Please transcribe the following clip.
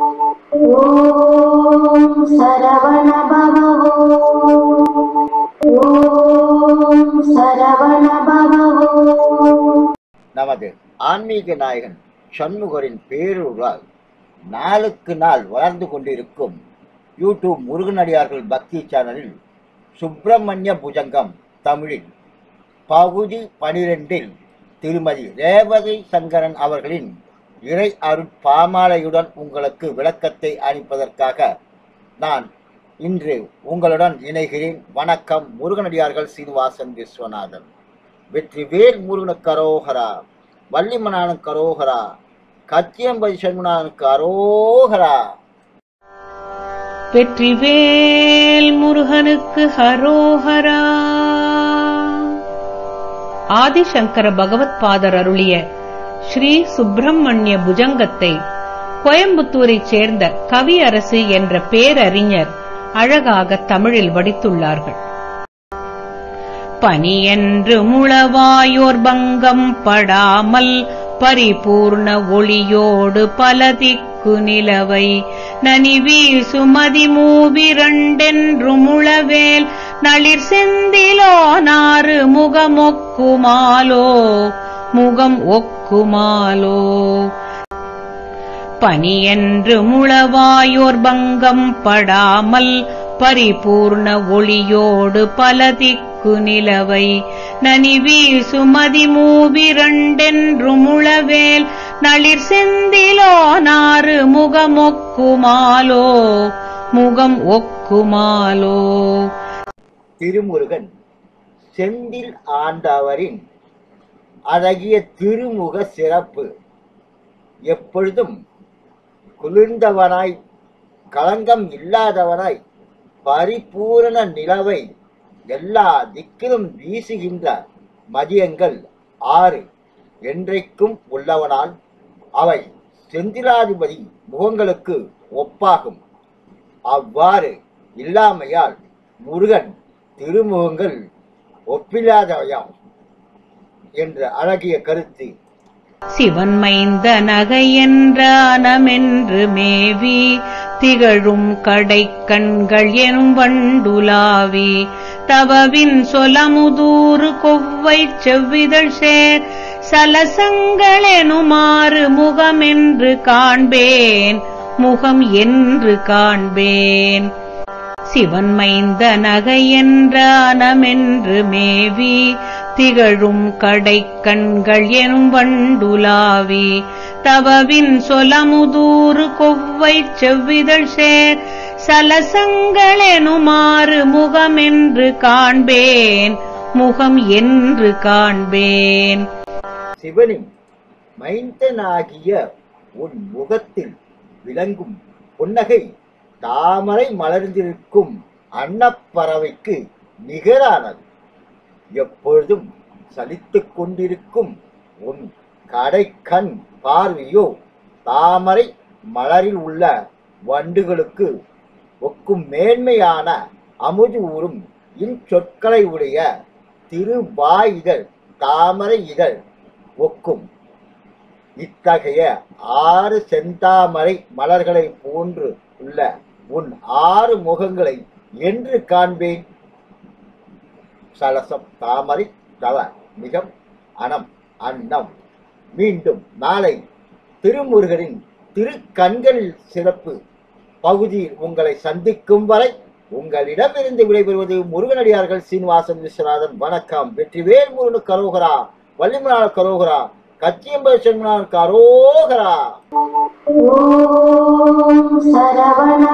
ஓம் நமது ஆன்மீக நாயகன் சண்முகரின் பேரூரால் நாளுக்கு நாள் வளர்ந்து கொண்டிருக்கும் யூடியூப் முருகனடியார்கள் பக்தி சேனலில் சுப்பிரமணிய புஜங்கம் தமிழில் பகுதி பனிரெண்டில் திருமதி ரேவதி சங்கரன் அவர்களின் இறை அருட்பாமாலையுடன் உங்களுக்கு விளக்கத்தை அளிப்பதற்காக நான் இன்று உங்களுடன் இணைகிறேன். வணக்கம் முருகனடியார்கள் சீனிவாசன் விஸ்வநாதன். வெற்றி வெற்றிவேல் முருகனுக்கு கரோகரா வள்ளிமனானுக்கு கரோகரா கத்தியம்பதி சண்முனானுக்கு அரோகரா. வெற்றிவேல் முருகனுக்கு ஹரோஹரா ஆதிசங்கர பகவத் பாதர் அருளிய ஸ்ரீ சுப்பிரமணிய புஜங்கத்தை கோயம்புத்தூரைச் சேர்ந்த கவியரசு என்ற பேரறிஞர் அழகாக தமிழில் வடித்துள்ளார்கள். பனியென்று முளவாயோர் பங்கம் படாமல் பரிபூர்ண ஒளியோடு பல திக்கு நிலவை. நனிவீர் சுமதி மூவிரண்டென்று முளவேல். நளிர் செந்திலோ நாறு முகமொக்குமாலோ. முகம் ஒக்குமாலோ? பனியென்று முளவாயோர் பங்கம் படாமல் பரிபூர்ண ஒளியோடு பல திக்கு நிலவை. நனிவீர் சுமதி மூவிரண்டென்று முளவேல். நளிர் செந்திலோ நாறு முகமொக்குமாலோ முகம் ஒக்குமாலோ? திருமுருகன் செந்தில் ஆண்டவரின் அழகிய திருமுக சிறப்பு. எப்பொழுதும் குளிர்ந்தவனாய் களங்கம் இல்லாதவனாய் பரிபூரண நிலவை எல்லா திக்கிலும் வீசுகின்ற மதியங்கள் ஆறு. என்றைக்கும் உள்ளவனால் அவை செந்திலாதிபதி முகங்களுக்கு ஒப்பாகும். அவ்வாறு இல்லாமையால் முருகன் திருமுகங்கள் ஒப்பில்லாதவையாம். என்ற அழகிய கருத்து. சிவன் மைந்த நகை என்றானமென்று மேவி திகழும் கடை கண்கள் எனும் வண்டுலாவி. தவவின் சொலமுதூறு கொவ்வை செவ்விதழ் சேர் சலசங்கள் எனுமாறு முகமென்று காண்பேன் முகம் என்று காண்பேன். சிவன் மைந்த நகை என்றானமென்று மேவி திகழும் கடைக்கண்கள் எனும் வண்டுலாவி. தவவின் சொலமுதூறு கொவ்வை செவ்விதழ் சேர். சலசங்கள் எனுமாறு முகமென்று காண்பேன். முகம் என்று காண்பேன். சிவனின் மைந்தனாகிய உன் முகத்தில் விளங்கும் புன்னகை தாமரை மலர்ந்திருக்கும் அன்னப்பறவைக்கு நிகரானது. எப்பொழுதும் சலித்து கொண்டிருக்கும் உன் கடைக்கண் பார்வையோ தாமரை மலரில் உள்ள வண்டுகளுக்கு ஒக்கும் மேன்மையான அமுது ஊறும் இன்சொற்களை உடைய திருவாயிதழ் தாமரை இதழ் ஒக்கும். இத்தகைய ஆறு செந்தாமரை மலர்களை போன்று உள்ள உன் ஆறு முகங்களை என்று காண்பேன். சலசம் தாமரை தவ மிகம் அனம் அன்னம். மீண்டும் நாளை திருமுருகனின் திருக்கண்களில் சிறப்பு பகுதியில் உங்களை சந்திக்கும் வரை உங்களிடமிருந்து விடைபெறுவது முருகனடியார்கள் சீனிவாசன் விஸ்வநாதன். வணக்கம். வெற்றிவேல் முருகனு கரோகரா வள்ளிமனார் கரோகரா கச்சியம்பை கரோகரா. சரவண